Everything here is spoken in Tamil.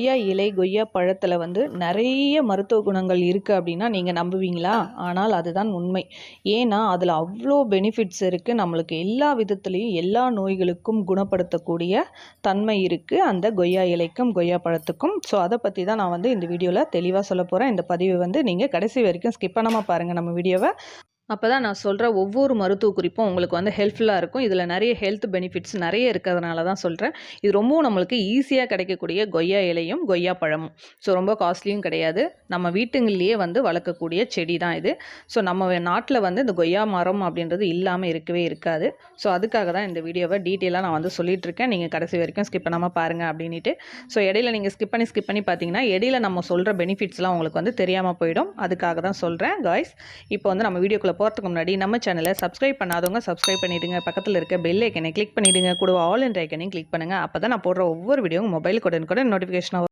கொய்யா இலை கொய்யா பழத்தில் வந்து நிறைய மருத்துவ குணங்கள் இருக்குது அப்படின்னா நீங்கள் நம்புவீங்களா? ஆனால் அதுதான் உண்மை. ஏன்னா அதில் அவ்வளோ பெனிஃபிட்ஸ் இருக்குது நம்மளுக்கு எல்லா விதத்துலேயும் எல்லா நோய்களுக்கும் குணப்படுத்தக்கூடிய தன்மை இருக்குது அந்த கொய்யா இலைக்கும் கொய்யா பழத்துக்கும். ஸோ அதை பற்றி தான் நான் வந்து இந்த வீடியோவில் தெளிவாக சொல்ல போகிறேன் இந்த பதிவை வந்து நீங்கள் கடைசி வரைக்கும் ஸ்கிப் பண்ணாமல் பாருங்கள் நம்ம வீடியோவை. அப்போ தான் நான் சொல்கிற ஒவ்வொரு மருத்துவ குறிப்பும் உங்களுக்கு வந்து ஹெல்ப்ஃபுல்லாக இருக்கும். இதில் நிறைய ஹெல்த் பெனிஃபிட்ஸ் நிறைய இருக்கிறதுனால தான் சொல்கிறேன் இது ரொம்பவும் நம்மளுக்கு ஈஸியாக கிடைக்கக்கூடிய கொய்யா இலையும் கொய்யா பழமும். ஸோ ரொம்ப காஸ்ட்லியும் கிடையாது. நம்ம வீட்டுங்கள்லேயே வந்து வளர்க்கக்கூடிய செடி தான் இது. ஸோ நம்ம நாட்டில் வந்து இந்த கொய்யா மரம் அப்படின்றது இல்லாமல் இருக்கவே இருக்காது. ஸோ அதுக்காக தான் இந்த வீடியோவை டீட்டெயிலாக நான் வந்து சொல்லிகிட்ருக்கேன் நீங்கள் கடைசி வரைக்கும் ஸ்கிப் பண்ணாமல் பாருங்கள் அப்படின்ட்டு ஸோ இடையில நீங்கள் ஸ்கிப் பண்ணி ஸ்கிப் பண்ணி பார்த்தீங்கன்னா இடையில நம்ம சொல்கிற பெனிஃபிட்ஸ்லாம் உங்களுக்கு வந்து தெரியாமல் போயிடும். அதுக்காக தான் சொல்கிறேன் காய்ஸ் இப்போ வந்து நம்ம வீடியோக்குள்ளே போகிறதுக்கு முன்னாடி நம்ம சேனலை சப்ஸ்கிரைப் பண்ணாதவங்க சப்ஸ்கிரைப் பண்ணிவிடுங்க பக்கத்தில் இருக்க பெல் ஐக்கனை கிளிக் பண்ணிவிடுங்க கூட ஆல் இன் ஐக்கனையும் கிளிக் பண்ணுங்கள் அப்போ தான் நான் போடுற ஒவ்வொரு வீடியோவும் மொபைலுக்கு உடனுக்குடன் நோட்டிஃபிகேஷனாக